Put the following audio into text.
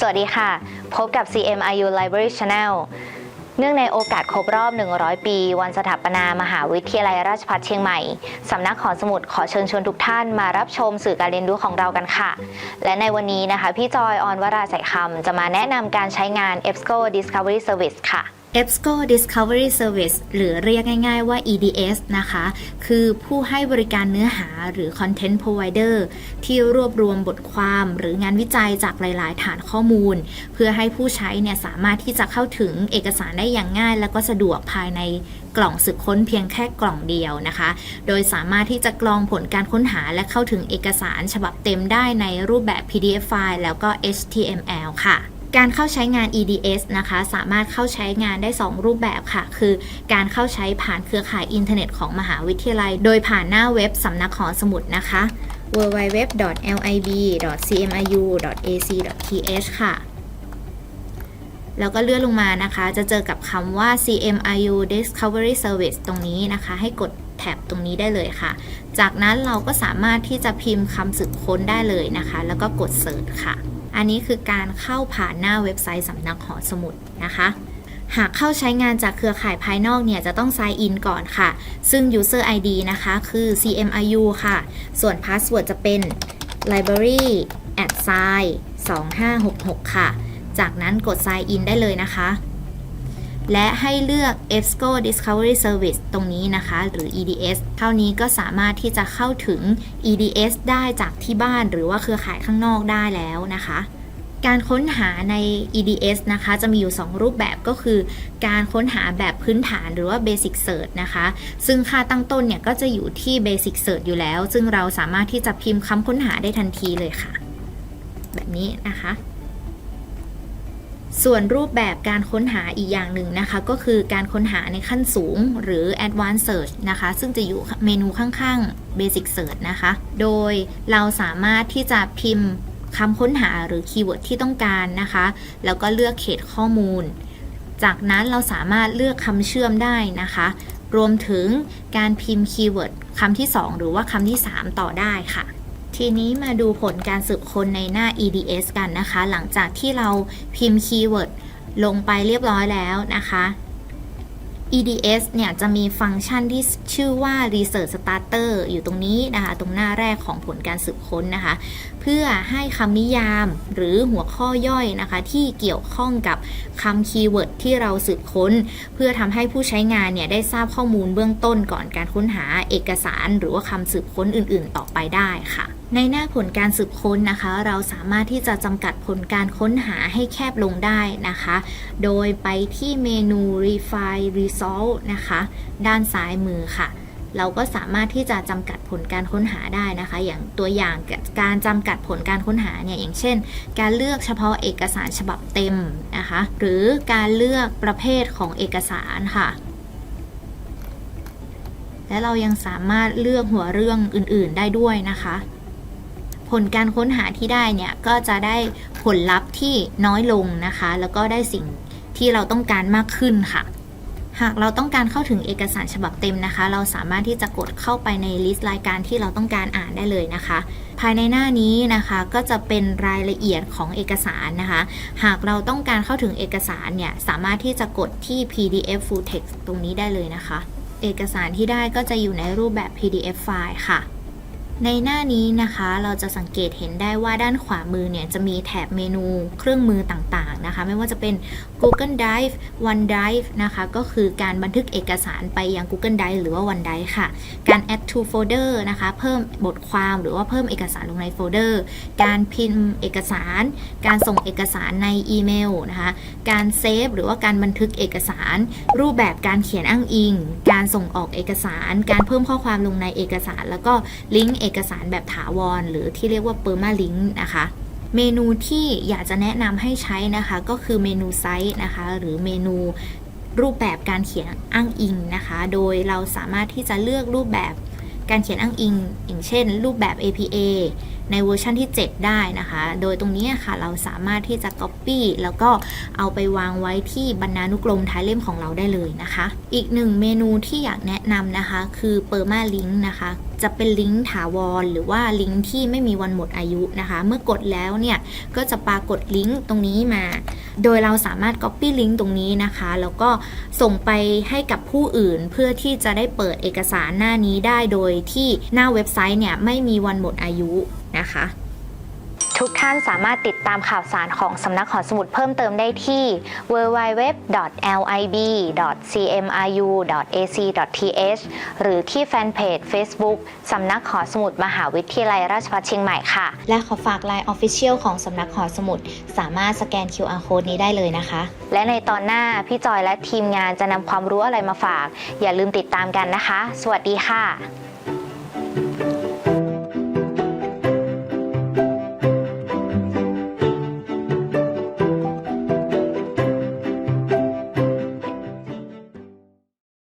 สวัสดีค่ะ พบกับ CMIU Library Channel เนื่องในโอกาสครบรอบ 100 ปี วันสถาปนามหาวิทยาลัยราชภัฏเชียงใหม่ สำนักขอสมุดขอเชิญชวนทุกท่านมารับชมสื่อการเรียนรู้ของเรากันค่ะ และในวันนี้นะคะ พี่จอยออนวราใส่คำจะมาแนะนำการใช้งาน EBSCO Discovery Service ค่ะ EBSCO Discovery Service หรือเรียกง่ายๆว่า EDS นะคะ คือผู้ให้บริการเนื้อหาหรือ Content Provider ที่รวบรวมบทความหรืองานวิจัยจากหลาย ๆ ฐานข้อมูล เพื่อให้ผู้ใช้เนี่ยสามารถที่จะเข้าถึงเอกสารได้อย่างง่าย และก็สะดวกภายในกล่องสืบค้นเพียงแค่กล่องเดียวนะคะ โดยสามารถที่จะกรองผลการค้นหาและเข้าถึงเอกสารฉบับเต็มได้ในรูปแบบ PDF ไฟล์แล้วก็ HTML ค่ะ การเข้าใช้งาน EDS นะคะ สามารถเข้าใช้งานได้ 2 รูปแบบค่ะ คือการเข้าใช้ผ่านเครือข่ายอินเทอร์เน็ตของมหาวิทยาลัย โดยผ่านหน้าเว็บสำนักหอสมุดนะคะ www.lib.cmiu.ac.th ค่ะ แล้วก็เลื่อนลงมานะคะ จะเจอกับคำว่า CMIU Discovery Service ตรงนี้นะคะ ให้กดแท็บตรงนี้ได้เลยค่ะ จากนั้นเราก็สามารถที่จะพิมพ์คำสืบค้นได้เลยนะคะ แล้วก็กด Search ค่ะ อันนี้คือการเข้าผ่านหน้าเว็บไซต์สำนักหอสมุดนะคะ หากเข้าใช้งานจากเครือข่ายภายนอกเนี่ยจะต้อง sign in ก่อนค่ะ ซึ่ง user ID นะคะคือ CMIU ค่ะ ส่วน password จะเป็น library at sign 2566 ค่ะ จากนั้นกด sign in ได้เลยนะคะ และให้เลือก EBSCO Discovery Service ตรงนี้นะคะ หรือ EDS เท่านี้ก็สามารถที่จะเข้าถึง EDS ได้จากที่บ้านหรือว่าเครือข่ายข้างนอกได้แล้วนะคะการค้นหาใน EDS นะคะ จะมีอยู่ 2 รูปแบบก็คือ การค้นหาแบบพื้นฐานหรือว่า Basic Search นะคะ ซึ่งค่าตั้งต้นเนี่ยก็จะอยู่ที่ Basic Search อยู่แล้ว ซึ่งเราสามารถที่จะพิมพ์คำค้นหาได้ทันทีเลยค่ะ แบบนี้นะคะ ส่วนรูปแบบการค้นหาอีกอย่างหนึ่งนะคะ ก็คือการค้นหาในขั้นสูงหรือ Advanced Search นะคะ ซึ่งจะอยู่เมนูข้างๆ Basic Search นะคะ โดยเราสามารถที่จะพิมพ์คำค้นหาหรือคีย์เวิร์ดที่ต้องการนะคะ แล้วก็เลือกเขตข้อมูล จากนั้นเราสามารถเลือกคำเชื่อมได้นะคะ รวมถึงการพิมพ์คีย์เวิร์ดคำที่ 2 หรือว่าคำที่ 3 ต่อได้ค่ะ ทีนี้มาดูผลการสืบค้นในหน้า EDS กันนะคะ หลังจากที่เราพิมพ์คีย์เวิร์ดลงไปเรียบร้อยแล้วนะคะ EDS เนี่ยจะมีฟังก์ชันที่ชื่อว่า Research Starter อยู่ตรงนี้นะคะ ตรงหน้าแรกของผลการสืบค้นนะคะ เพื่อให้คำนิยามหรือหัวข้อย่อยนะคะ ที่เกี่ยวข้องกับคำคีย์เวิร์ดที่เราสืบค้น เพื่อทำให้ผู้ใช้งานเนี่ยได้ทราบข้อมูลเบื้องต้นก่อนการค้นหาเอกสาร หรือว่าคำสืบค้นอื่น ๆ ต่อไปได้ค่ะในหน้าผลการสืบค้นนะคะ เราสามารถที่จะจำกัดผลการค้นหาให้แคบลงได้นะคะ โดยไปที่เมนู Refine Research Result นะคะ ด้านซ้ายมือค่ะ เราก็สามารถที่จะจำกัดผลการค้นหาได้นะคะ อย่างตัวอย่างการจำกัดผลการค้นหาเนี่ยอย่างเช่น การเลือกเฉพาะเอกสารฉบับเต็มนะคะ หรือการเลือกประเภทของเอกสารค่ะและเรายังสามารถเลือกหัวเรื่องอื่น ๆ ได้ด้วยนะคะ ผลการค้นหาที่ได้เนี่ย ก็จะได้ผลลัพธ์ที่น้อยลงนะคะ แล้วก็ได้สิ่งที่เราต้องการมากขึ้นค่ะ หากเราต้องการเข้าถึงเอกสารฉบับเต็มนะคะ เราสามารถที่จะกดเข้าไปในลิสต์รายการที่เราต้องการอ่านได้เลยนะคะ ภายในหน้านี้นะคะก็จะเป็นรายละเอียดของเอกสารนะคะ หากเราต้องการเข้าถึงเอกสารเนี่ยสามารถที่จะกดที่ PDF Full Text ตรงนี้ได้เลยนะคะ เอกสารที่ได้ก็จะอยู่ในรูปแบบ PDF ไฟล์ค่ะ ในหน้านี้นะคะเราจะสังเกตเห็นได้ว่าด้านขวามือเนี่ยจะมีแถบเมนูเครื่องมือต่างๆนะคะ ไม่ว่าจะเป็น Google Drive OneDrive นะคะก็คือการบันทึกเอกสารไปยัง Google Drive หรือว่า OneDrive ค่ะ การ add to folder นะคะ เพิ่มบทความหรือว่าเพิ่มเอกสารลงในโฟลเดอร์ การพิมพ์เอกสาร การส่งเอกสารในอีเมลนะคะการเซฟหรือว่าการบันทึกเอกสาร รูปแบบการเขียนอ้างอิง การส่งออกเอกสาร การเพิ่มข้อความลงในเอกสาร แล้วก็ลิงก์อกสารแบบถาวร หรือที่เรียกว่า permalink นะคะเมนูที่อยากจะแนะนำให้ใช้นะคะ ก็คือเมนูไซต์นะคะ หรือเมนูรูปแบบการเขียนอ้างอิงนะคะ โดยเราสามารถที่จะเลือกรูปแบบการเขียนอ้างอิง อย่างเช่น รูปแบบ APA ในเวอร์ชันที่ 7 ได้นะคะ โดยตรงนี้ค่ะเราสามารถที่จะ Copy แล้วก็เอาไปวางไว้ที่บรรณานุกรมท้ายเล่มของเราได้เลยนะคะ อีกหนึ่งเมนูที่อยากแนะนำนะคะ คือ Permalink นะคะจะเป็นลิงก์ถาวร หรือว่าลิงก์ที่ไม่มีวันหมดอายุนะคะ เมื่อกดแล้วเนี่ยก็จะปรากฏลิงก์ตรงนี้มา โดยเราสามารถ Copy ลิงก์ตรงนี้นะคะ แล้วก็ส่งไปให้กับผู้อื่นเพื่อที่จะได้เปิดเอกสารหน้านี้ได้โดยที่หน้าเว็บไซต์เนี่ยไม่มีวันหมดอายุนะคะ ทุกท่านสามารถติดตามข่าวสารของสำนักหอสมุดเพิ่มเติมได้ที่ www.lib.cmru.ac.th หรือที่แฟนเพจ Facebook สำนักหอสมุดมหาวิทยาลัยราชภัฏเชียงใหม่ค่ะ และขอฝาก Line Official ของสำนักหอสมุด สามารถสแกน QR Code นี้ได้เลยนะคะ และในตอนหน้า พี่จอยและทีมงานจะนำความรู้อะไรมาฝาก อย่าลืมติดตามกันนะคะ สวัสดีค่ะ